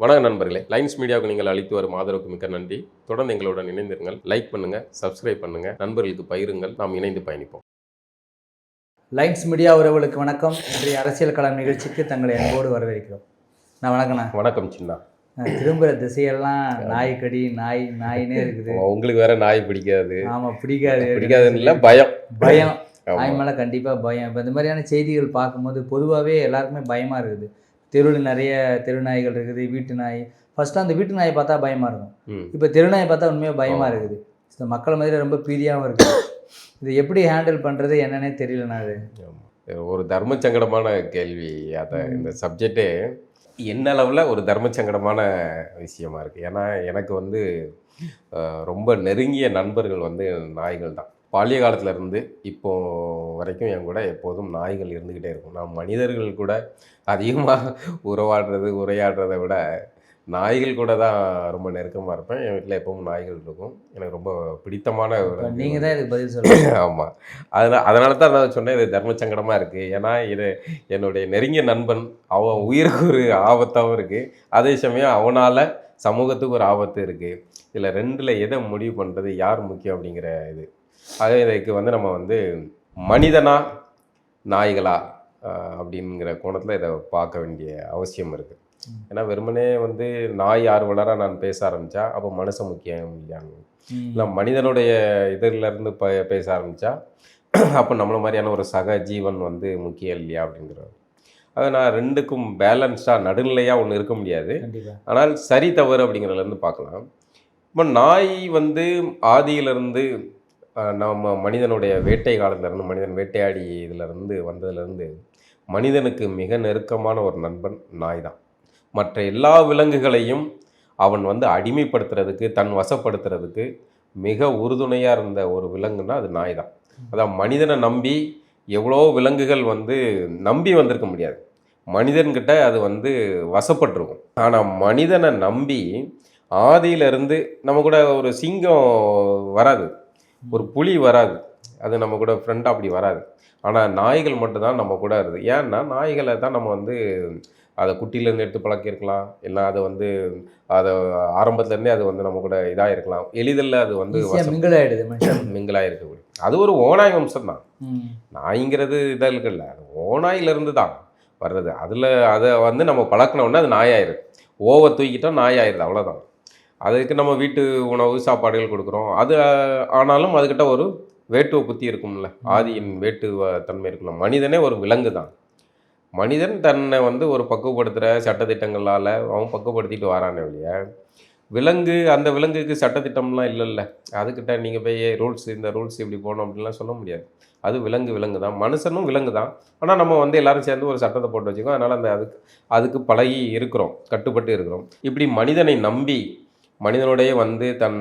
வணக்கம் நண்பர்களே. லைன்ஸ் மீடியாவுக்கு நீங்கள் அளித்து வரும் ஆதரவுக்கு மிக்க நன்றி. தொடர்ந்து எங்களுடன் இணைந்திருங்கள். லைக் பண்ணுங்க சப்ஸ்கிரைப் பண்ணுங்க. நண்பர்களுக்கு பகிருங்கள். நாம் இணைந்து பயணிப்போம். லைன்ஸ் மீடியா உறவுகளுக்கு வணக்கம். இன்றைய அரசியல் களம் நிகழ்ச்சிக்கு தங்களை அன்போடு வரவேற்கிறோம். நான் வணக்கண்ணா வணக்கம் சின்ன. திரும்புகிற திசையெல்லாம் நாய்க்கடி நாய் நாயினே இருக்குது. உங்களுக்கு வேற நாய் பிடிக்காது. ஆமாம் பிடிக்காது. பிடிக்காதுன்னு இல்லை பயம். பயம். ஆமா. நாய் மேலே கண்டிப்பாக பயம். இப்போ இந்த மாதிரியான செய்திகள் பார்க்கும்போது பொதுவாகவே எல்லாருக்குமே பயமாக இருக்குது. தெருவில் நிறைய தெரு நாய்கள் இருக்குது வீட்டு நாய். ஃபஸ்ட்டு அந்த வீட்டு நாயை பார்த்தா பயமாக இருக்கும். இப்போ தெருநாயை பார்த்தா உண்மையாக பயமாக இருக்குது. இந்த மக்கள் மாதிரி ரொம்ப பீதியாகவும் இருக்குது இது எப்படி ஹேண்டில் பண்ணுறது என்னன்னே தெரியலண்ணா அது. ஒரு தர்ம சங்கடமான கேள்வி. அத இந்த சப்ஜெக்டே என்ன அளவில் ஒரு தர்ம சங்கடமான விஷயமா இருக்குது ஏன்னா எனக்கு வந்து ரொம்ப நெருங்கிய நண்பர்கள் வந்து நாய்கள் தான் பாலிய காலத்துல இருந்து இப்போ வரைக்கும் என் கூட எப்போதும் நாய்கள் இருந்துக்கிட்டே இருக்கும். நான் மனிதர்கள் கூட அதிகமாக உறவாடுறது உரையாடுறதை விட நாய்கள் கூட தான் ரொம்ப நெருக்கமாக இருப்பேன். என் வீட்டில் எப்பவும் நாய்கள் இருக்கும். எனக்கு ரொம்ப பிடித்தமான ஒரு நீங்கள் தான் இதுக்கு பதில் சொல்லுங்கள் ஆமாம் அதனால் அதனால தான் நான் சொன்னேன் இது தர்ம சங்கடமாக இருக்குது ஏன்னா இது என்னுடைய நெருங்கிய நண்பன். அவன் உயிருக்கு ஒரு ஆபத்தாகவும் இருக்குது அதே சமயம் அவனால் சமூகத்துக்கு ஒரு ஆபத்து இருக்குது இதில் ரெண்டில் எதை முடிவு பண்ணுறது யார் முக்கியம் அப்படிங்கிற இது. ஆக இதுக்கு வந்து நம்ம வந்து மனிதனா நாய்களா அப்படிங்கிற கோணத்தில் இதை பார்க்க வேண்டிய அவசியம் இருக்குது ஏன்னா வெறுமனே வந்து நாய் ஆர்வலராக நான் பேச ஆரம்பித்தா அப்போ மனுஷன் முக்கியம் இல்லையான்னு இல்லை மனிதனுடைய இதில் இருந்து ப பேச ஆரம்பித்தா அப்போ நம்மள மாதிரியான ஒரு சக ஜீவன் வந்து முக்கியம் இல்லையா? அப்படிங்கிறது அதை நான் ரெண்டுக்கும் பேலன்ஸாக நடுநிலையாக ஒன்று இருக்க முடியாது. ஆனால் சரி தவறு அப்படிங்கிறதுலேருந்து பார்க்கலாம். இப்போ நாய் வந்து ஆதியிலிருந்து நம்ம மனிதனுடைய வேட்டை காலத்துலேருந்து மனிதன் வேட்டையாடி இதிலிருந்து வந்ததுலேருந்து மனிதனுக்கு மிக நெருக்கமான ஒரு நண்பன் நாய் தான் மற்ற எல்லா விலங்குகளையும் அவன் வந்து அடிமைப்படுத்துறதுக்கு தன் வசப்படுத்துறதுக்கு மிக உறுதுணையாக இருந்த ஒரு விலங்குன்னா அது நாய் தான் அதான் மனிதனை நம்பி எவ்வளோ விலங்குகள் வந்து நம்பி வந்திருக்க முடியாது. மனிதன்கிட்ட அது வந்து வசப்பட்டிருக்கும். ஆனால் மனிதனை நம்பி ஆதியிலிருந்து நம்ம கூட ஒரு சிங்கம் வராது. ஒரு புலி வராது. அது நம்ம கூட ஃப்ரெண்டாக அப்படி வராது. ஆனால் நாய்கள் மட்டும்தான் நம்ம கூட இருக்குது ஏன்னா நாய்களை தான் நம்ம வந்து அதை குட்டியிலேருந்து எடுத்து பழக்கியிருக்கலாம். இல்லை அதை வந்து அதை ஆரம்பத்துலேருந்தே அது வந்து நம்ம கூட இதாக இருக்கலாம் எளிதில் அது வந்து ஈஸியாக மிங்கிள் ஆகிடுது மனுஷன். மிங்கிளாக இருக்கக்கூடிய அது ஒரு ஓனாய் வம்சம் தான். நாய்ங்கிறது இதாக இருக்குல்ல அது ஓநாயிலிருந்து தான் வர்றது. அதில் அதை வந்து நம்ம பழக்கினோன்னா அது நாயாயிருது ஓவை தூக்கிட்டோம் நாயாயிருது அவ்வளோதான் அதுக்கு நம்ம வீட்டு உணவு சாப்பாடுகள் கொடுக்குறோம். அது ஆனாலும் அதுக்கிட்ட ஒரு வேட்டுவ புத்தி இருக்கும்ல. ஆதியின் வேட்டுவ தன்மை இருக்கும்ல. மனிதனே ஒரு விலங்கு தான். மனிதன் தன்னை வந்து ஒரு பக்குவப்படுத்துகிற சட்டத்திட்டங்களால் அவன் பக்குவப்படுத்திட்டு வரானே வழிய விலங்கு அந்த விலங்குக்கு சட்டத்திட்டம்லாம் இல்லைல்ல. அதுக்கிட்ட நீங்கள் போய் ரூல்ஸ் இந்த ரூல்ஸ் இப்படி போகணும் அப்படின்லாம் சொல்ல முடியாது. அது விலங்கு விலங்கு தான். மனுஷனும் விலங்கு தான். ஆனால் நம்ம வந்து எல்லாரும் சேர்ந்து ஒரு சட்டத்தை போட்டு வச்சுக்கோம் அதனால் அந்த அதுக்கு அதுக்கு பழகி இருக்கிறோம். கட்டுப்பட்டு இருக்கிறோம். இப்படி மனிதனை நம்பி மனிதனுடைய வந்து தன்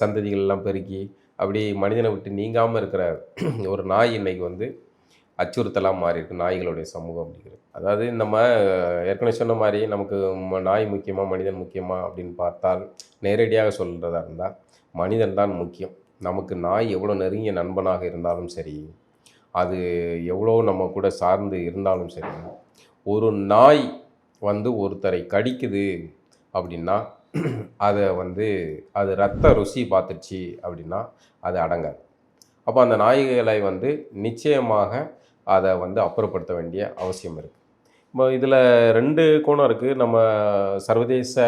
சந்ததிகள்லாம் பெருக்கி அப்படி மனிதனை விட்டு நீங்காமல் இருக்கிற ஒரு நாய் இன்னைக்கு வந்து அச்சுறுத்தலாக மாறி இருக்கு நாய்களுடைய சமூகம் அப்படிங்கிறது அதாவது நம்ம ஏற்கனவே சொன்ன மாதிரி நமக்கு நாய் முக்கியமாக மனிதன் முக்கியமாக அப்படின்னு பார்த்தால் நேரடியாக சொல்கிறதா இருந்தால் மனிதன் தான் முக்கியம். நமக்கு நாய் எவ்வளோ நெருங்கிய நண்பனாக இருந்தாலும் சரி அது எவ்வளோ நம்ம கூட சார்ந்து இருந்தாலும் சரி ஒரு நாய் வந்து ஒருத்தரை கடிக்குது அப்படின்னா அதை வந்து அது ரத்த ருசி பார்த்துருச்சு அப்படின்னா அது அடங்காது. அப்போ அந்த நாய்களை வந்து நிச்சயமாக அதை வந்து அப்புறப்படுத்த வேண்டிய அவசியம் இருக்குது இப்போ இதில் ரெண்டு கோணம் இருக்குது நம்ம சர்வதேச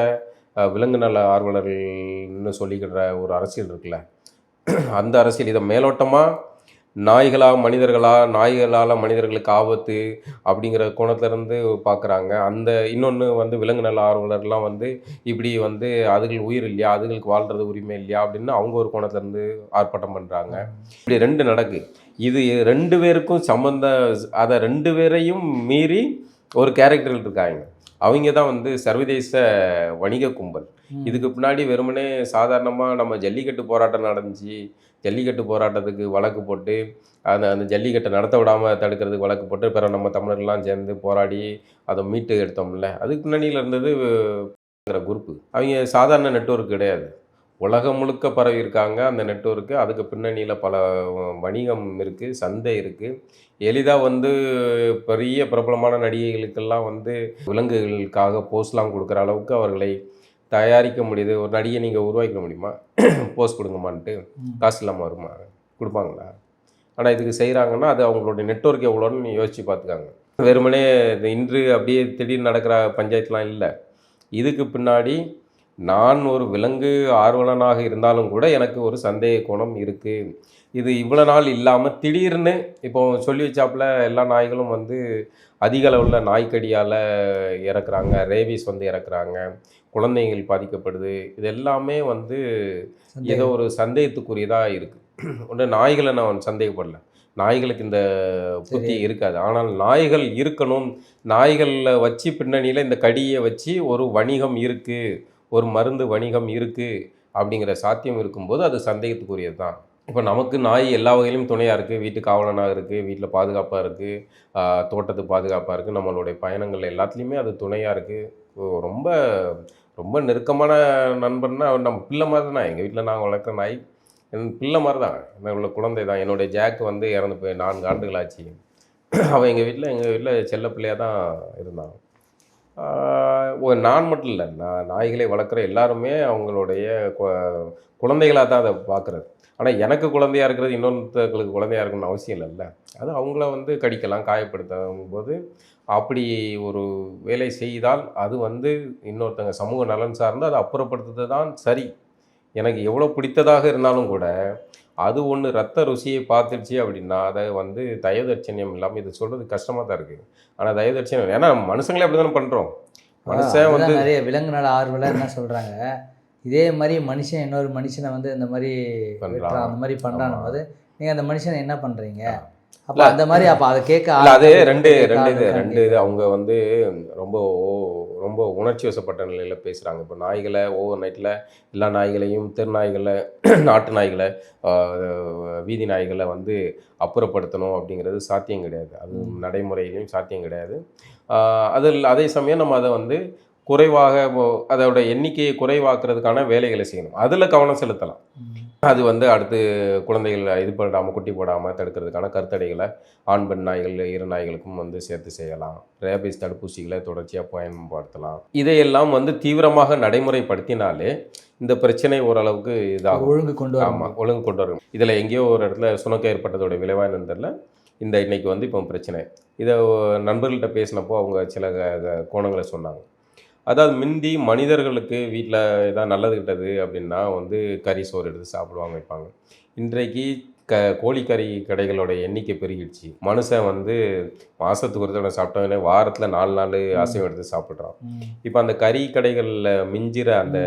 விலங்கு நல ஆர்வலர்கள்னு சொல்லிக்கிற ஒரு அரசியல் இருக்குல்ல. அந்த அரசியல் இதை மேலோட்டமாக நாய்களா மனிதர்களா நாய்களால் மனிதர்களுக்கு ஆபத்து அப்படிங்கிற கோணத்திலேருந்து பார்க்குறாங்க அந்த இன்னொன்று வந்து விலங்கு நல ஆர்வலர்லாம் வந்து இப்படி வந்து அதுகள் உயிர் இல்லையா அதுகளுக்கு வாழ்கிறது உரிமை இல்லையா அப்படின்னு அவங்க ஒரு கோணத்துலேருந்து ஆர்ப்பாட்டம் பண்ணுறாங்க இப்படி ரெண்டு நடக்கு. இது ரெண்டு பேருக்கும் சம்மந்த அதை ரெண்டு பேரையும் மீறி ஒரு கேரக்டர்கள் இருக்காங்க. அவங்க தான் வந்து சர்வதேச வணிக கும்பல். இதுக்கு பின்னாடி வெறுமனே சாதாரணமாக நம்ம ஜல்லிக்கட்டு போராட்டம் நடந்துச்சு ஜல்லிக்கட்டு போராட்டத்துக்கு வழக்கு போட்டு அந்த அந்த ஜல்லிக்கட்டை நடத்த விடாமல் தடுக்கிறதுக்கு வழக்கு போட்டு பிறகு நம்ம தமிழர்லாம் சேர்ந்து போராடி அதை மீட்டு எடுத்தோம்ல. அதுக்கு பின்னணியில் இருந்தது குரூப்பு அவங்க சாதாரண நெட்ஒர்க் கிடையாது. உலகம் முழுக்க பரவி இருக்காங்க அந்த நெட்வொர்க்கு அதுக்கு பின்னணியில் பல வணிகம் இருக்குது சந்தை இருக்குது எளிதாக வந்து பெரிய பிரபலமான நடிகைகளுக்கெல்லாம் வந்து விலங்குகளுக்காக போஸ்லாம் கொடுக்குற அளவுக்கு அவர்களை தயாரிக்க முடியுது ஒரு நடிகை நீங்கள் உருவாக்கிட முடியுமா? போஸ் கொடுங்கம்மான்ட்டு. காசு இல்லாமல் வருமா? கொடுப்பாங்களா? ஆனால் இதுக்கு செய்கிறாங்கன்னா அது அவங்களுடைய நெட்வொர்க் எவ்வளோன்னு யோசிச்சு பார்த்துக்காங்க. வெறுமனே இந்த இன்று அப்படியே திடீர்னு நடக்கிற பஞ்சாயத்துலாம் இல்லை. இதுக்கு பின்னாடி நான் ஒரு விலங்கு ஆர்வலனாக இருந்தாலும் கூட எனக்கு ஒரு சந்தேக கோணம் இருக்குது இது இவ்வளோ நாள் இல்லாமல் திடீர்னு இப்போ சொல்லி வச்சாப்புல எல்லா நாய்களும் வந்து அதிக அளவில் நாய்க்கடியால் இறக்குறாங்க ரேபீஸ் வந்து இறக்குறாங்க. குழந்தைகள் பாதிக்கப்படுது. இது எல்லாமே வந்து ஏதோ ஒரு சந்தேகத்துக்குரியதாக இருக்குது ஒன்று நாய்களை நான் சந்தேகப்படல. நாய்களுக்கு இந்த புத்தி இருக்காது. ஆனால் நாய்கள் இருக்கணும். நாய்களில் வச்சு பின்னணியில் இந்த கடியை வச்சு ஒரு வணிகம் இருக்குது ஒரு மருந்து வணிகம் இருக்குது அப்படிங்கிற சாத்தியம் இருக்கும்போது அது சந்தேகத்துக்குரியது தான் இப்போ நமக்கு நாய் எல்லா வகையிலும் துணையாக இருக்குது வீட்டு காவலனாக இருக்குது வீட்டில் பாதுகாப்பாக இருக்குது தோட்டத்து பாதுகாப்பாக இருக்குது நம்மளுடைய பயணங்கள் எல்லாத்துலேயுமே அது துணையாக இருக்குது ரொம்ப ரொம்ப நெருக்கமான நண்பன்னா அவர் நம்ம பிள்ளை மாதிரி தான். எங்கள் வீட்டில் நாங்கள் வளர்க்குற நாய் என் பிள்ளை மாதிரி தான். உள்ள குழந்தை தான். என்னுடைய ஜாக் வந்து இறந்து போய் நான்கு ஆண்டுகள் ஆச்சு. அவன் எங்கள் வீட்டில் எங்கள் வீட்டில் செல்ல பிள்ளையாக தான் இருந்தான். நான் மட்டும் இல்லை நான் நாய்களை வளர்க்குற எல்லாருமே அவங்களுடைய கு- குழந்தைகளாக தான் அதை பார்க்குறது ஆனால் எனக்கு குழந்தையா இருக்கிறது இன்னொருத்தர்களுக்கு குழந்தையாக இருக்கணும்னு அவசியம் இல்லைல்ல. அது அவங்கள வந்து கடிக்கலாம் காயப்படுத்தும் போது அப்படி ஒரு வேலை செய்தால் அது வந்து இன்னொருத்தங்க சமூக நலன் சார்ந்து அதை அப்புறப்படுத்துறது தான் சரி. எனக்கு எவ்வளோ பிடித்ததாக இருந்தாலும் கூட அது ஒன்று ரத்த ருசியை பார்த்துருச்சு அப்படின்னா அதை வந்து தயதட்சணியம் இல்லாமல் இது சொல்கிறது கஷ்டமாக தான் இருக்குது ஆனால் தயதட்சணியம் ஏன்னா மனுஷங்களே அப்படி தானே பண்ணுறோம் மனுஷன் வந்து நிறைய விலங்கு நல ஆர்வலர் என்ன சொல்றாங்க இதே மாதிரி மனுஷன் இன்னொரு மனுஷனை வந்து இந்த மாதிரி. வெட்டுறான் அந்த மாதிரி பண்றான் ஆமா. போது நீங்க அந்த மனுஷனை என்ன பண்றீங்க அப்ப அந்த மாதிரி அப்ப அதை கேட்க அது ரெண்டு ரெண்டு இது. ரெண்டு இது அவங்க வந்து ரொம்ப ரொம்ப உணர்ச்சி வசப்பட்ட நிலையில் பேசுகிறாங்க இப்போ நாய்களை ஓவர் நைட்டில் எல்லா நாய்களையும் தெருநாய்களை நாட்டு நாய்களை வீதி நாய்களை வந்து அப்புறப்படுத்தணும் அப்படிங்கிறது சாத்தியம் கிடையாது. அது. நடைமுறையிலையும் சாத்தியம் கிடையாது. அதில் அதே சமயம் நம்ம அதை வந்து குறைவாக அதோட எண்ணிக்கையை குறைவாக்குறதுக்கான வேலைகளை செய்யணும். அதில் கவனம் செலுத்தலாம். அது வந்து அடுத்து குழந்தைகள் இது போடாமல் குட்டி போடாமல் தடுக்கிறதுக்கான கருத்தடைகளை ஆண் பெண் நாய்கள் இரு நாய்களுக்கும் வந்து சேர்த்து செய்யலாம். ரேபிஸ் தடுப்பூசிகளை தொடர்ச்சியாக பயன்படுத்தலாம். இதையெல்லாம் வந்து தீவிரமாக நடைமுறைப்படுத்தினாலே இந்த பிரச்சனை ஓரளவுக்கு ஒரு இதாகும். ஒழுங்கு கொண்டு ஆமாம் ஒழுங்கு கொண்டு வரும் இதில் எங்கேயோ ஒரு இடத்துல சுணக்கம் ஏற்பட்டதோட விளைவாக என்னன்னு இந்த இன்னைக்கு வந்து இப்போ பிரச்சனை. இதை நண்பர்கள்ட்ட பேசினப்போ அவங்க சில கோணங்களை சொன்னாங்க. அதாவது முந்தி மனிதர்களுக்கு வீட்டில் ஏதாவது நல்லது கிட்டது அப்படின்னா வந்து கறி சோறு எடுத்து சாப்பிடுவாங்க வைப்பாங்க. இன்றைக்கு க கோழிக்கறி கடைகளோட எண்ணிக்கை பெருகிடுச்சு. மனுஷன் வந்து மாதத்துக்கு ஒரு தடவை சாப்பிட்டவனே வாரத்தில் நாலு நாள் அசைவம் எடுத்து சாப்பிட்றான். இப்போ அந்த கறி கடைகளில் மிஞ்சிற அந்த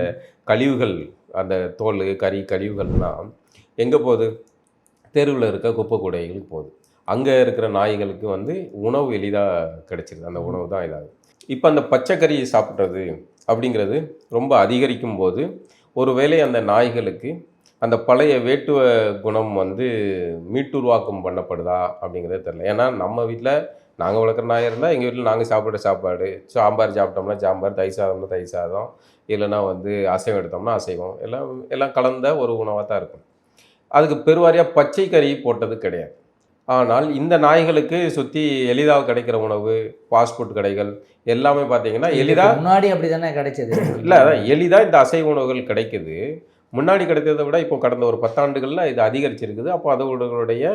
கழிவுகள் அந்த தோல் கறி கழிவுகள்லாம் எங்கே போகுது? தெருவில் இருக்க குப்பை கூடைகளுக்கு போகுது. அங்கே இருக்கிற நாய்களுக்கு வந்து உணவு எளிதாக கிடைச்சிருது. அந்த உணவு தான் இதாகுது. இப்போ அந்த பச்சைக்கறியை சாப்பிட்றது அப்படிங்கிறது ரொம்ப அதிகரிக்கும் போது ஒருவேளை அந்த நாய்களுக்கு அந்த பழைய வேட்டுவ குணம் வந்து மீட்டுருவாக்கம் பண்ணப்படுதா அப்படிங்கிறது தெரில ஏன்னா நம்ம வீட்டில் நாங்கள் வளர்க்குற நாய் இருந்தால் எங்கள் வீட்டில் நாங்கள் சாப்பிட்ற சாப்பாடு. சாம்பார் சாப்பிட்டோம்னா சாம்பார் தயிர் சாதம்னா தயிர் சாதம். இல்லைன்னா வந்து அசைவம் எடுத்தோம்னா அசைவம். எல்லாம் எல்லாம் கலந்த ஒரு உணவாக தான் இருக்கும். அதுக்கு பெருவாரியாக பச்சை கறி போட்டது கிடையாது. ஆனால் இந்த நாய்களுக்கு சுற்றி எளிதாக கிடைக்கிற உணவு ஃபாஸ்ட் ஃபுட் கடைகள் எல்லாமே பார்த்தீங்கன்னா எளிதாக முன்னாடி அப்படிதானே கிடைச்சது? இல்லை அதான் எளிதாக இந்த அசைவ உணவுகள் கிடைக்குது. முன்னாடி கிடைத்ததை விட இப்போ கடந்த ஒரு பத்தாண்டுகளில் இது அதிகரிச்சிருக்குது. அப்போ அதோடைய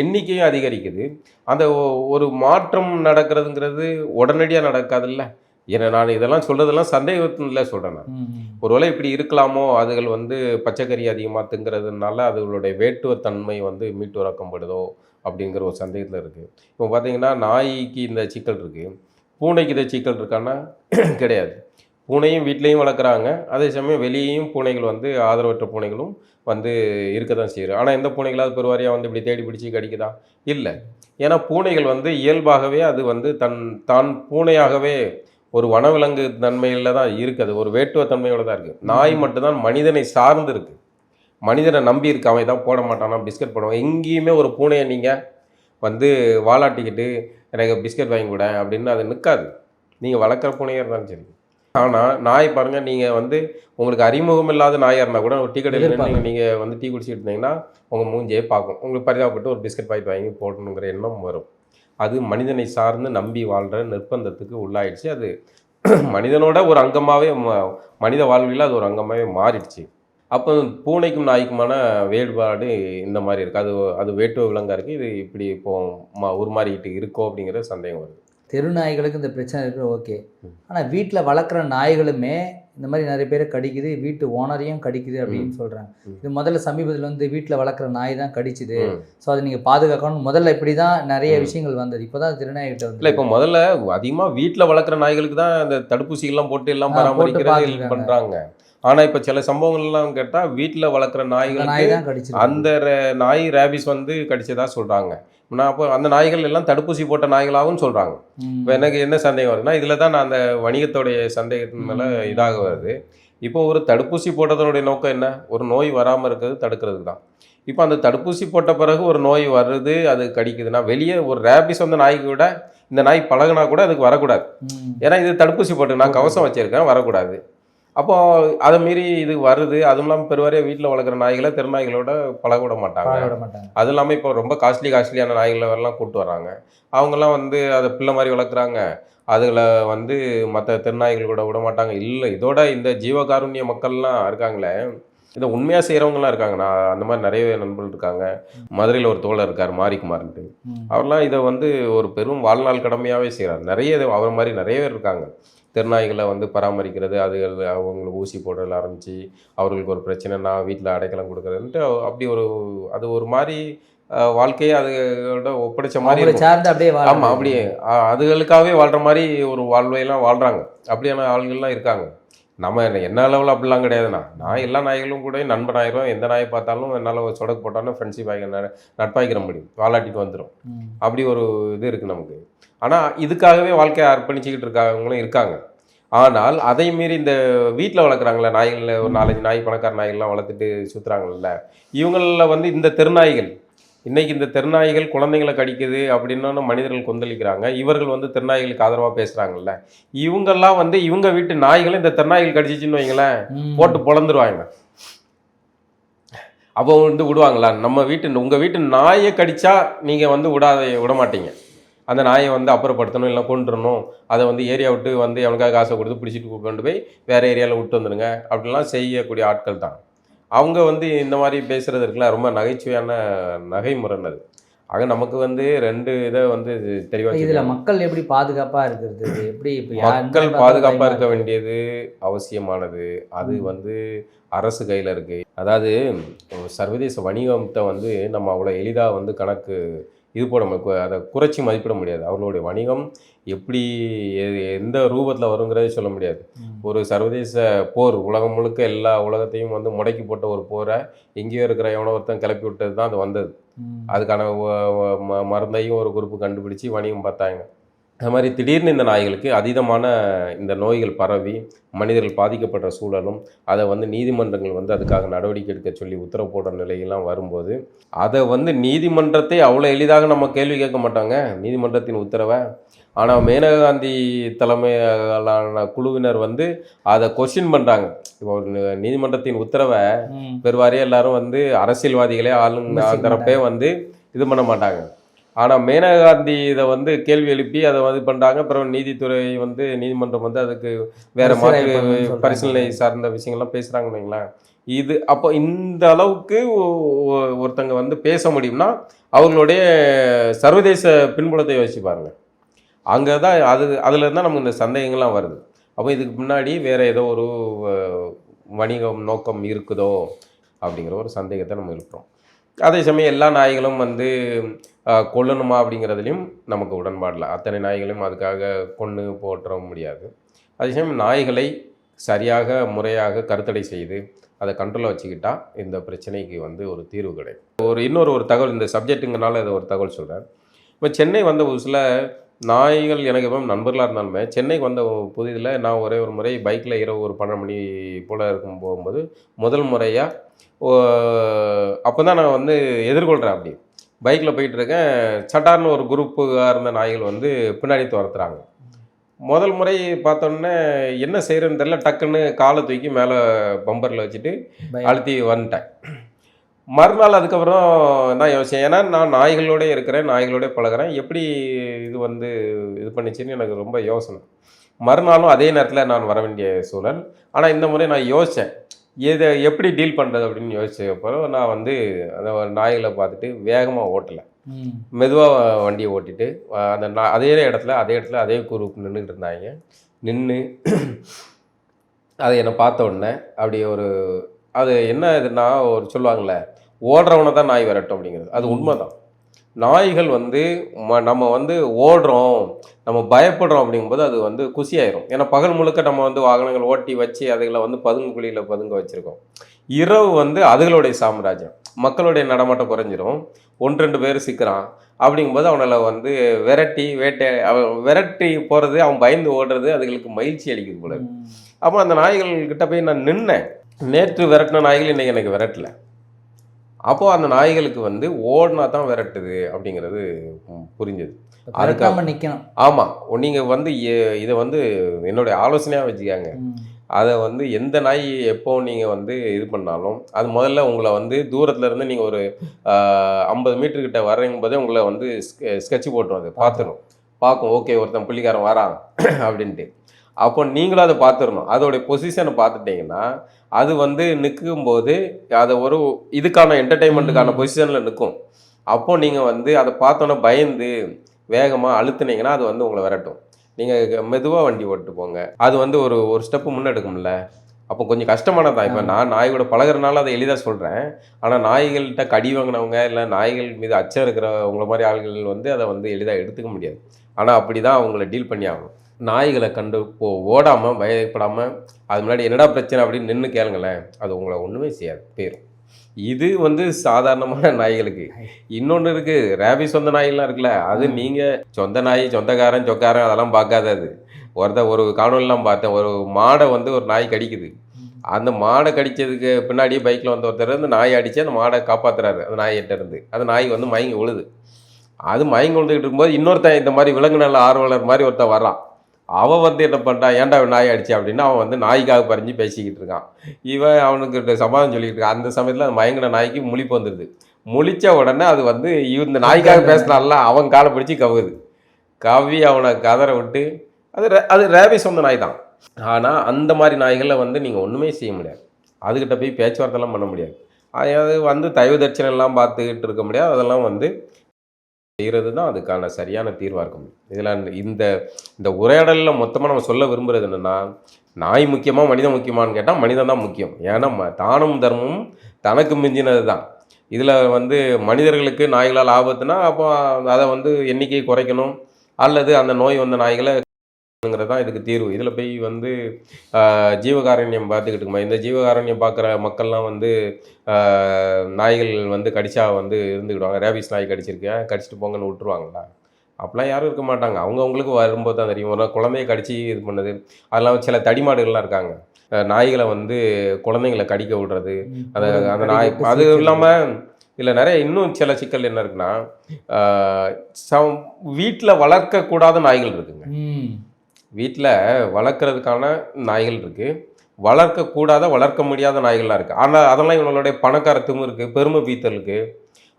எண்ணிக்கையும் அதிகரிக்குது. அந்த ஒரு மாற்றம் நடக்கிறதுங்கிறது உடனடியாக நடக்காதுல்ல? ஏன்னா நான் இதெல்லாம் சொல்கிறதெல்லாம் சந்தேகத்தில் சொல்கிறேன் நான். ஒருவேளை இப்படி இருக்கலாமோ? அதுகள் வந்து பச்சைக்கறி அதிகமாக திங்கிறதுனால அதுகளுடைய வேட்டுவத்தன்மை வந்து மீட்டுறக்கப்படுதோ அப்படிங்கிற ஒரு சந்தேகத்தில் இருக்குது இப்போ பார்த்தீங்கன்னா நாய்க்கு இந்த சிக்கல் இருக்குது பூனைக்கு இந்த சிக்கல் இருக்கான்னா கிடையாது. பூனையும் வீட்லேயும் வளர்க்குறாங்க. அதே சமயம் வெளியேயும் பூனைகள் வந்து ஆதரவற்ற பூனைகளும் வந்து இருக்க தான் செய்யுது. ஆனால் எந்த பூனைகளாவது பெருவாரியாக வந்து இப்படி தேடி பிடிச்சி கடிக்குதா? இல்லை. ஏன்னா பூனைகள் வந்து இயல்பாகவே அது வந்து தன் தான் பூனையாகவே ஒரு வனவிலங்கு தன்மையில் தான் இருக்குது ஒரு வேட்டுவ தன்மையோட தான் இருக்குது நாய் மட்டும்தான் மனிதனை சார்ந்து இருக்கு. மனிதனை நம்பி இருக்கு அவன் தான் போட மாட்டானா பிஸ்கட் போடுவான். எங்கேயுமே ஒரு பூனையை நீங்கள் வந்து வாலாட்டிக்கிட்டு எனக்கு பிஸ்கட் வாங்கி கொடு அப்படின்னு அது நிற்காது நீங்கள் வளர்க்குற பூனையாக இருந்தாலும் சரி. ஆனால் நாய் பாருங்க நீங்கள் வந்து உங்களுக்கு அறிமுகம் இல்லாத நாயாக இருந்தால் கூட ஒரு டீ கடையில் எதிர்பார்க்கும். நீங்கள் வந்து டீ குடிச்சிட்டு இருந்தீங்கன்னா உங்கள் மூஞ்சியே பார்க்கும். உங்களுக்கு பரிதாபப்பட்டு ஒரு பிஸ்கட் பாக்கெட் வாங்கி போடணுங்கிற எண்ணம் வரும். அது மனிதனை சார்ந்து நம்பி வாழ்கிற நிர்பந்தத்துக்கு உள்ளாயிடுச்சு. அது மனிதனோட ஒரு அங்கமாகவே மனித வாழ்வில் அது ஒரு அங்கமாகவே மாறிடுச்சு. அப்போ பூனைக்கும் நாய்க்குமான வேறுபாடு இந்த மாதிரி இருக்குது அது அது வேட்டுவ விலங்கா இருக்குது இது இப்படி இப்போ ம உருமாறிக்கிட்டு இருக்கோ அப்படிங்கிற சந்தேகம் வருது தெரு நாய்களுக்கு இந்த பிரச்சனை இருக்கு ஓகே. ஆனால் வீட்டில் வளர்க்குற நாய்களுமே இந்த மாதிரி நிறைய பேரை கடிக்குது வீட்டு ஓனரையும் கடிக்குது அப்படின்னு சொல்கிறாங்க. இது முதல்ல சமீபத்தில் வந்து வீட்டில் வளர்க்குற நாய் தான் கடிச்சுது. ஸோ அதை நீங்கள் பாதுகாக்கணும் முதல்ல இப்படி தான் நிறைய. விஷயங்கள் வந்தது இப்போ தான் திருநாய்கிட்ட இல்லை வந்து இப்போ முதல்ல அதிகமாக வீட்டில் வளர்க்குற நாய்களுக்கு தான் இந்த தடுப்பூசிகள்லாம் போட்டு எல்லாம் பராமரிக்கிறது. பண்ணுறாங்க ஆனால் இப்போ சில சம்பவங்கள்லாம் கேட்டால் வீட்டில் வளர்க்குற அந்த நாய்களுக்கு நாய் தான் கடிச்சிருக்கு. அந்த நாய் ரேபிஸ் வந்து கடிச்சதா சொல்கிறாங்க நான் அப்போ அந்த நாய்கள் எல்லாம் தடுப்பூசி போட்ட நாய்களாகவும் சொல்கிறாங்க ம். இப்போ எனக்கு என்ன சந்தேகம் வருதுன்னா இதில் தான் நான் அந்த வணிகத்தோடைய சந்தேகத்தின் மேலே. இதாக வருது. இப்போ ஒரு தடுப்பூசி போட்டதனுடைய நோக்கம் என்ன? ஒரு நோய் வராமல் இருக்கிறது தடுக்கிறதுக்கு தான். இப்போ அந்த தடுப்பூசி போட்ட பிறகு ஒரு நோய் வருது அது கடிக்குதுன்னா வெளியே ஒரு ரேபிஸ் வந்த நாய்க்கு விட இந்த நாய் பழகுனா கூட அதுக்கு வரக்கூடாது. ஏன்னா இது தடுப்பூசி போட்டு நான் கவசம் வச்சிருக்கேன் வரக்கூடாது. அப்போ அதை மீறி இது வருது. அதுவும் இல்லாமல் பெருவாரியாக வீட்டில் வளர்க்குற நாய்களை தெருநாய்களோட பழக விட மாட்டாங்க. அது இல்லாமல் இப்போ ரொம்ப காஸ்ட்லி காஸ்ட்லியான நாய்களை எல்லாம் கூப்பிட்டு வராங்க அவங்கெல்லாம் வந்து அதை பிள்ளை மாதிரி வளர்க்குறாங்க. அதுகளை வந்து மற்ற தெருநாய்கள் கூட விட மாட்டாங்க. இல்லை இதோட இந்த ஜீவகாருண்ய மக்கள்லாம் இருக்காங்களே இதை உண்மையாக செய்கிறவங்களாம் இருக்காங்க. நான் அந்த மாதிரி நிறைய நண்பர்கள் இருக்காங்க. மதுரையில் ஒரு தோழர் இருக்கார் மாரிக்குமார்ன்ட்டு. அவர்லாம் இதை வந்து ஒரு பெரும் வாழ்நாள் கடமையாகவே செய்கிறார் நிறைய அவர் மாதிரி நிறைய பேர் இருக்காங்க. தெருநாய்களை வந்து பராமரிக்கிறது அது அவங்களுக்கு ஊசி போடுறதுல ஆரம்பித்து அவர்களுக்கு ஒரு பிரச்சனைனா வீட்டில் அடைக்கலம் கொடுக்குறதுன்ட்டு அப்படி ஒரு அது ஒரு மாதிரி வாழ்க்கையை அதோட ஒப்படைச்ச மாதிரி. சார்ந்து அப்படியே ஆமாம் அப்படியே அதுகளுக்காகவே வாழ்கிற மாதிரி ஒரு வாழ்வையெல்லாம் வாழ்கிறாங்க அப்படியான ஆள்கள்லாம் இருக்காங்க. நம்ம என்ன- என்ன அளவில் அப்படிலாம் கிடையாதுண்ணா. நான் எல்லா நாய்களும் கூட நண்பனாயிரும் எந்த நாயை பார்த்தாலும் என்னால் சொடக்கு போட்டாலும் ஃப்ரெண்ட்ஷிப் ஆகி நட்பாகிக்கிற முடியும். வாலாட்டிட்டு வந்துடும். அப்படி ஒரு இது இருக்குது நமக்கு. ஆனால் இதுக்காகவே வாழ்க்கையை அர்ப்பணிச்சுக்கிட்டு இருக்கவங்களும் இருக்காங்க. ஆனால் அதை மீறி இந்த வீட்டில் வளர்க்குறாங்களே நாய்களில் ஒரு நாலஞ்சு நாய் பணக்கார நாய்கள்லாம் வளர்த்துட்டு சுற்றுறாங்கல்ல இவங்களில் வந்து இந்த தெருநாய்கள் இன்னைக்கு இந்த தெருநாய்கள் குழந்தைங்களை கடிக்குது அப்படின்னு மனிதர்கள் கொந்தளிக்கிறாங்க. இவர்கள் வந்து தெருநாய்களுக்கு ஆதரவாக பேசுகிறாங்கல்ல இவங்கெல்லாம் வந்து இவங்க வீட்டு நாய்களை இந்த தெருநாய்கள் கடிச்சிச்சின்னு வைங்களேன். போட்டு பொழந்துருவாங்க அப்போ வந்து விடுவாங்களா? நம்ம வீட்டு உங்கள் வீட்டு நாயை கடிச்சா நீங்கள் வந்து விடாத விட மாட்டீங்க அந்த நாயை வந்து அப்புறப்படுத்தணும் இல்லை கொண்டுறணும் அதை வந்து ஏரியா விட்டு வந்து எவனுக்காக காசை கொடுத்து பிடிச்சிட்டு கொண்டு போய் வேறு ஏரியாவில் விட்டு வந்துடுங்க. அப்படிலாம் செய்யக்கூடிய ஆட்கள் தான். அவங்க வந்து இந்த மாதிரி பேசுறது இருக்குல்ல ரொம்ப நகைச்சுவையான நகைமுறைன்னு அது. ஆக நமக்கு வந்து ரெண்டு இதை வந்து தெளிவாக இதுல மக்கள் எப்படி பாதுகாப்பா இருக்கிறது? எப்படி மக்கள் பாதுகாப்பாக இருக்க. வேண்டியது அவசியமானது. அது. வந்து அரசு கையில் இருக்கு. அதாவது சர்வதேச வணிகத்தை வந்து நம்ம அவ்வளோ எளிதாக வந்து கணக்கு இது போட மு- கு- அதை குறைச்சி மதிப்பிட முடியாது அவர்களுடைய வணிகம் எப்படி எந்த ரூபத்தில் வருங்கிறதே சொல்ல முடியாது. ஒரு சர்வதேச போர் உலகம் முழுக்க எல்லா உலகத்தையும் வந்து முடக்கி போட்ட ஒரு போரை எங்கேயோ இருக்கிற எவனோ ஒருத்தன் கிளப்பி விட்டது தான் அது வந்தது. அதுக்கான மருந்தையும் ஒரு குரூப்பு கண்டுபிடிச்சு வணிகம் பார்த்தாங்க அது மாதிரி திடீர்னு இந்த நாய்களுக்கு அதீதமான இந்த நோய்கள் பரவி மனிதர்கள் பாதிக்கப்படுற சூழலும் அதை வந்து நீதிமன்றங்கள் வந்து அதுக்காக நடவடிக்கை எடுக்க சொல்லி உத்தரவு போடுற நிலையெல்லாம் வரும்போது அதை வந்து நீதிமன்றத்தை அவ்வளோ எளிதாக நம்ம கேள்வி கேட்க மாட்டாங்க. நீதிமன்றத்தின் உத்தரவை. ஆனால் மேனகா காந்தி தலைமையிலான குழுவினர் வந்து அதை கொஸ்டின் பண்ணுறாங்க இப்போ நீதிமன்றத்தின் உத்தரவை. பெருவாரியாக எல்லாரும் வந்து அரசியல்வாதிகளே ஆளுங்க தரப்பே வந்து இது பண்ண மாட்டாங்க. ஆனால் மேனகா காந்தி இதை வந்து கேள்வி எழுப்பி அதை வந்து பண்ணுறாங்க அப்புறம் நீதித்துறை வந்து நீதிமன்றம் வந்து அதுக்கு வேற சொல்றாங்க. பரிசீலனை சார்ந்த விஷயங்கள்லாம் பேசுகிறாங்கன்னு வைங்களேன். இது அப்போ இந்த அளவுக்கு ஒருத்தங்க வந்து பேச முடியும்னா அவர்களுடைய சர்வதேச பின்புலத்தை யோசிச்சு பாருங்க. அங்கே தான் அது அதில் இருந்தால் நமக்கு இந்த சந்தேகங்கள்லாம் வருது. அப்போ இதுக்கு முன்னாடி வேற ஏதோ ஒரு வணிகம் நோக்கம் இருக்குதோ அப்படிங்கிற ஒரு சந்தேகத்தை நம்ம எழுப்புறோம். அதே சமயம் எல்லா நாய்களும் வந்து கொல்லணுமா அப்படிங்கிறதுலையும் நமக்கு உடன்பாடில்லை அத்தனை நாய்களையும் அதுக்காக கொன்று போற்றவும் முடியாது. அதே சமயம் நாய்களை சரியாக முறையாக கருத்தடை செய்து அதை கண்ட்ரோலில் வச்சுக்கிட்டா இந்த பிரச்சனைக்கு வந்து ஒரு தீர்வு கிடைக்கும். ஒரு இன்னொரு ஒரு தகவல் இந்த சப்ஜெக்ட்டுங்கனால இதை ஒரு தகவல் சொல்கிறேன் இப்போ சென்னை வந்த புதுசில் நாய்கள் எனக்கு எப்போ நண்பர்களாக இருந்தாலுமே சென்னைக்கு வந்த புதிதில் நான் ஒரே ஒரு முறை பைக்கில் இரவு ஒரு பன்னெண்டு மணி போல் இருக்கும் போகும்போது முதல் முறையாக அப்போ தான் நான் வந்து எதிர்கொள்கிறேன் அப்படி. பைக்கில் போயிட்டு இருக்கேன் சட்டார்னு ஒரு குரூப்புக்காக இருந்த நாய்கள் வந்து பின்னாடி துரத்துறாங்க. முதல் முறை பார்த்தோன்னே என்ன செய்கிறேன்னு தெரில டக்குன்னு காலை தூக்கி மேலே பம்பரில் வச்சுட்டு. அழுத்தி வந்துட்டேன். மறுநாள் அதுக்கப்புறம் நான் யோசிச்சேன் ஏன்னா நான் நாய்களோட இருக்கிறேன் நாய்களோட பழகுறேன். எப்படி இது வந்து இது பண்ணிச்சுன்னு எனக்கு ரொம்ப யோசனை. மறுநாளும் அதே நேரத்தில் நான் வர வேண்டிய சூழல். ஆனால் இந்த முறை நான் யோசித்தேன் இதை எப்படி டீல் பண்ணுறது அப்படின்னு யோசிச்ச அப்புறம் நான் வந்து அந்த நாய்களை பார்த்துட்டு வேகமாக ஓட்டலை. மெதுவாக வண்டியை ஓட்டிட்டு அந்த நா அதே இடத்துல அதே இடத்துல அதே குரூப் நின்றுட்டு இருந்தாங்க. நின்று அதை என்னை பார்த்த உடனே அப்படி ஒரு அது என்ன இதுன்னா ஒரு சொல்லுவாங்கள்ல ஓடுறவனை தான் நாய் விரட்டும் அப்படிங்கிறது. அது உண்மைதான். நாய்கள் வந்து ம- நம்ம வந்து ஓடுறோம் நம்ம பயப்படுறோம் அப்படிங்கும்போது அது வந்து குசியாயிரும். ஏன்னா பகல் முழுக்க நம்ம வந்து வாகனங்கள் ஓட்டி வச்சு அதுகளை வந்து பதுங்கு குழியில் பதுங்க வச்சுருக்கோம். இரவு வந்து அதுகளுடைய சாம்ராஜ்யம். மக்களுடைய நடமாட்டம் குறைஞ்சிரும். ஒன்று ரெண்டு பேர் சிக்கிறான் அப்படிங்கும்போது அவனை வந்து விரட்டி வேட்டை அவன் விரட்டி போகிறது அவன் பயந்து ஓடுறது அதுகளுக்கு மகிழ்ச்சி அளிக்குது போல. அப்போ அந்த நாய்கள் கிட்ட போய் நான் நின்னேன். நேற்று விரட்டின நாய்கள் இன்னைக்கு எனக்கு விரட்டல. அப்போது அந்த நாய்களுக்கு வந்து ஓடினா தான் விரட்டுது அப்படிங்கிறது புரிஞ்சுது. பறக்காம நிக்கணும். ஆமாம் நீங்கள் வந்து இதை வந்து என்னுடைய ஆலோசனையாக வச்சுக்காங்க. அதை வந்து எந்த நாய் எப்போ நீங்கள் வந்து இது பண்ணாலும் அது முதல்ல உங்களை வந்து தூரத்துல இருந்து நீங்கள் ஒரு ஐம்பது மீட்டர் கிட்ட வர்றீங்க போதே உங்களை வந்து ஸ்கெட்ச் போட்டுரும் அது. பார்த்துரும். பார்க்கும் ஓகே ஒருத்தன் புள்ளிக்காரன் வரான். அப்படின்ட்டு. அப்போ நீங்களும் அதை பார்த்துடணும். அதோடைய பொசிஷனை பார்த்துட்டீங்கன்னா அது வந்து நிற்கும் போது அதை ஒரு இதுக்கான என்டர்டெயின்மெண்ட்டுக்கான. பொசிஷனில் நிற்கும் அப்போ நீங்கள் வந்து அதை பார்த்தோன்னே பயந்து வேகமாக அழுத்துனீங்கன்னா அது வந்து உங்களை விரட்டும். நீங்கள் மெதுவாக வண்டி ஓட்டு போங்க. அது வந்து ஒரு ஒரு ஸ்டெப்பு முன்னெடுக்கும்ல அப்போ கொஞ்சம் கஷ்டமானதான் இப்போ நான் நாயோட பழகுறனால அதை எளிதாக சொல்கிறேன் ஆனால் நாய்கள்கிட்ட கடி வாங்கினவங்க இல்லை நாய்கள் மீது அச்சம் இருக்கிறவங்கள மாதிரி ஆள்கள் வந்து அதை வந்து எளிதாக எடுத்துக்க முடியாது. ஆனால் அப்படி தான் அவங்கள டீல் பண்ணி ஆகணும். நாய்களை கண்டு போ ஓடாமல் பயப்படாமல் அது முன்னாடி என்னடா பிரச்சனை அப்படின்னு நின்று கேளுங்களேன். அது உங்களை ஒன்றுமே செய்யாது போயிடும் இது வந்து சாதாரணமான நாய்களுக்கு. இன்னொன்று இருக்குது ரேபிஸ் சொந்த நாய்லாம் இருக்குல்ல அது நீங்கள் சொந்த நாய் சொந்தக்காரன் சொக்காரன் அதெல்லாம் பார்க்காத அது. ஒருத்த ஒரு காணொலிலாம் பார்த்தேன் ஒரு மாடை வந்து ஒரு நாய் கடிக்குது. அந்த மாடை கடிச்சதுக்கு பின்னாடியே பைக்கில் வந்த ஒருத்தர் வந்து நாயை அடித்து அந்த மாடை காப்பாத்துறாரு அந்த நாயிட்ட இருந்து. அந்த நாய் வந்து மயங்கி விழுது அது மயங்கி விழுந்துக்கிட்டு இருக்கும்போது இன்னொருத்தன் இந்த மாதிரி விலங்கு நல்ல ஆர்வலர் மாதிரி ஒருத்தன் வர்றான். அவன் வந்து என்ன பண்ணுறான் ஏன்டா நாய் அடிச்சு? அப்படின்னா அவன் வந்து நாய்க்காக பறிஞ்சு பேசிக்கிட்டு இருக்கான். இவன் அவனுக்கு சமாதானம் சொல்லிக்கிட்டு இருக்கான். அந்த சமயத்தில் அந்த மயங்கின நாய்க்கு முழிப்பு வந்துடுது முழிச்ச உடனே அது வந்து இந்த நாய்க்காக பேசினால அவன் காலை பிடிச்சி கவுது கவ்வி அவனை கதற விட்டு அது ரே- அது ரேபிஸ் சொந்த நாய் தான். ஆனால் அந்த மாதிரி நாய்களை வந்து நீங்கள் ஒன்றுமே செய்ய முடியாது. அதுக்கிட்ட போய் பேச்சுவார்த்தைலாம் பண்ண முடியாது. அது வந்து தயவு தட்சணை பார்த்துக்கிட்டு இருக்க முடியாது. அதெல்லாம் வந்து செய்கிறது தான் அதுக்கான சரியான தீர்வாக இருக்கும் இதில் இந்த இந்த உரையாடலில் மொத்தமாக நம்ம சொல்ல விரும்புகிறது என்னென்னா நாய் முக்கியமாக மனிதன் முக்கியமான்னு கேட்டால் மனிதன் தான் முக்கியம். ஏன்னா ம- தானும் தர்மமும் தனக்கு மிஞ்சினது தான் இதில் வந்து மனிதர்களுக்கு நாய்களால் ஆபத்துனா அப்போ அதை வந்து எண்ணிக்கையை குறைக்கணும். அல்லது அந்த நோய் வந்த நாய்களை ங்கிறது தான் இதுக்கு தீர்வு. இதில் போய் வந்து ஜீவகாருண்யம் பார்த்துக்கிட்டு இருக்குமா இந்த ஜீவகாருண்யம் பார்க்குற மக்கள்லாம் வந்து நாய்கள் வந்து கடிச்சா வந்து இருந்துக்கிடுவாங்க. ரேபிஸ் நாய் கடிச்சிருக்கேன் கடிச்சிட்டு போங்கன்னு விட்டுருவாங்களா அப்படிலாம் யாரும் இருக்க மாட்டாங்க. அவங்கவுங்களுக்கு வரும்போது தான் தெரியும். ஒரு குழந்தைய கடிச்சு இது பண்ணுது. அதெல்லாம் சில தடிமாடுகள்லாம் இருக்காங்க. நாய்களை வந்து குழந்தைங்களை கடிக்க விடுறது. அந்த அந்த நாய் அது இல்லாமல் இதில் நிறைய இன்னும் சில சிக்கல் என்ன இருக்குன்னா வீட்டில் வளர்க்கக்கூடாத நாய்கள் இருக்குங்க. வீட்டில் வளர்க்குறதுக்கான நாய்கள் இருக்குது வளர்க்கக்கூடாத வளர்க்க முடியாத நாய்கள்லாம் இருக்குது ஆனால் அதெல்லாம் இவங்களுடைய பணக்கார திமிருக்கு பெருமை பீத்தலுக்கு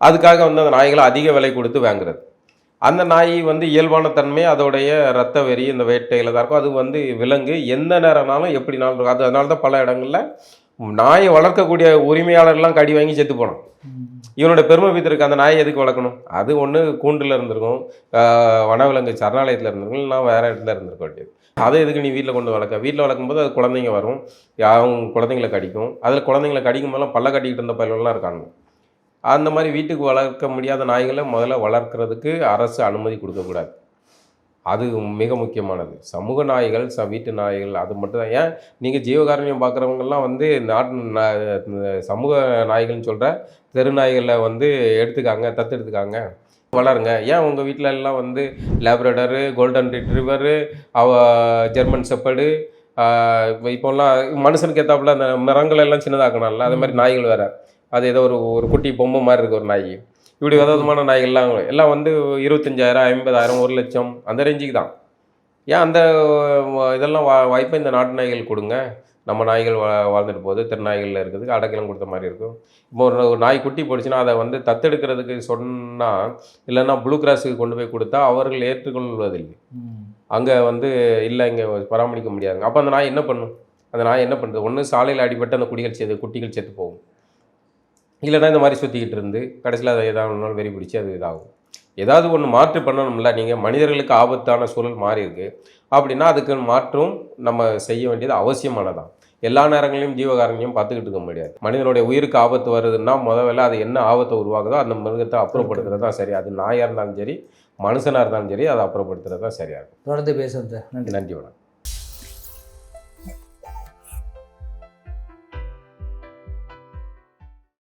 அதுக்காக வந்து அந்த நாய்களை அதிக விலை கொடுத்து வாங்குறது. அந்த நாய் வந்து இயல்பான தன்மை அதோடைய ரத்த வெறி இந்த வேட்டையில் தான் இருக்கும். அது வந்து விலங்கு எந்த நேரம்னாலும் எப்படினாலும் இருக்கும். அது அதனால தான் பல இடங்களில் நாயை வளர்க்கக்கூடிய உரிமையாளர்லாம் கடி வாங்கி செத்து போனோம். இவனோட பெருமை பீத்திருக்கு அந்த நாயை எதுக்கு வளர்க்கணும்? அது ஒன்று கூண்டில் இருந்திருக்கும். வனவிலங்கு சரணாலயத்தில் இருந்திருக்கும். இல்லைனா வேறு இடத்துல இருந்திருக்க வேண்டியது. அதை எதுக்கு நீ வீட்டில் கொண்டு வளர்க்க? வீட்டில் வளர்க்கும் போது அது குழந்தைங்க வரும். அவங்க குழந்தைங்களை கடிக்கும். அதில் குழந்தைங்களை கடிக்கும் போதெல்லாம் பல்ல கட்டிக்கிட்டு இருந்த பயிலெல்லாம் இருக்காங்க. அந்த மாதிரி வீட்டுக்கு வளர்க்க முடியாத நாய்களை முதல்ல வளர்க்குறதுக்கு அரசு அனுமதி கொடுக்கக்கூடாது. அது மிக முக்கியமானது. சமூக நாய்கள் ச வீட்டு நாய்கள் அது மட்டும் தான். ஏன்? நீங்கள் ஜீவகாருண்யம் பார்க்குறவங்கெல்லாம் வந்து நாட்டு சமூக நாய்கள்னு சொல்கிற தெரு நாய்களை வந்து எடுத்துக்காங்க தத்தெடுத்துக்காங்க. வளருங்க. ஏன் உங்கள் வீட்டில் எல்லாம் வந்து லேப்ரடரு கோல்டன் ரிட்ரிவரு அவ ஜெர்மன் செப்பர்டு இப்போல்லாம் மனுஷனுக்கு ஏற்றாப்புல அந்த மிரங்கள் எல்லாம் சின்னதாக்கணும்ல அது மாதிரி நாய்கள் வேறு. அது ஏதோ ஒரு ஒரு குட்டி பொம்மை மாதிரி இருக்கு ஒரு நாய். இப்படி விதவிதமான நாய்கள்லாம் எல்லாம் வந்து இருபத்தஞ்சாயிரம் ஐம்பதாயிரம் ஒரு லட்சம் அந்த ரேஞ்சுக்கு தான். ஏன் அந்த இதெல்லாம் வா வாய்ப்பை இந்த நாட்டு நாய்கள் கொடுங்க. நம்ம நாய்கள் வா வாழ்ந்துட்டு போகுது. திருநாய்களில் இருக்கிறதுக்கு அடைக்கலம் கொடுத்த மாதிரி இருக்கும். இப்போ ஒரு ஒரு நாய் குட்டி போடுச்சுன்னா அதை வந்து தத்தெடுக்கிறதுக்கு சொன்னால் இல்லைன்னா ப்ளூ கிராஸுக்கு கொண்டு போய் கொடுத்தா அவர்கள் ஏற்றுக்கொள்வதில்லை. அங்கே வந்து இல்லை இங்கே பராமரிக்க முடியாதுங்க. அப்போ அந்த நாய் என்ன பண்ணும்? அந்த நாய் என்ன பண்ணுறது ஒன்று சாலையில் அடிபட்டு அந்த குடிகள் செத்து குட்டிகள் செத்து போகும். இல்லைன்னா இந்த மாதிரி சுற்றிக்கிட்டு இருந்து கடைசியில் அதை ஏதாவது நாள் வெறி பிடிச்சி அது இதாகும். ஏதாவது ஒன்று மாற்று பண்ணணும்ல நீங்கள் மனிதர்களுக்கு ஆபத்தான சூழல் மாறி இருக்கு. அப்படின்னா அதுக்கு மாற்றும் நம்ம செய்ய வேண்டியது அவசியமானதான். எல்லா நேரங்களிலும் ஜீவகாரங்களையும் பார்த்துக்கிட்டு இருக்க முடியாது. மனிதனுடைய உயிருக்கு ஆபத்து வருதுன்னா முதல்ல அது என்ன ஆபத்தை உருவாகுதோ அந்த மிருகத்தை அப்புறப்படுத்துறது தான் சரி. அது நாயாக இருந்தாலும் சரி மனுஷனாக இருந்தாலும் சரி அதை அப்புறப்படுத்துறது தான் சரியாக இருக்கும். தொடர்ந்து சார். நன்றி. நன்றி வணக்கம்.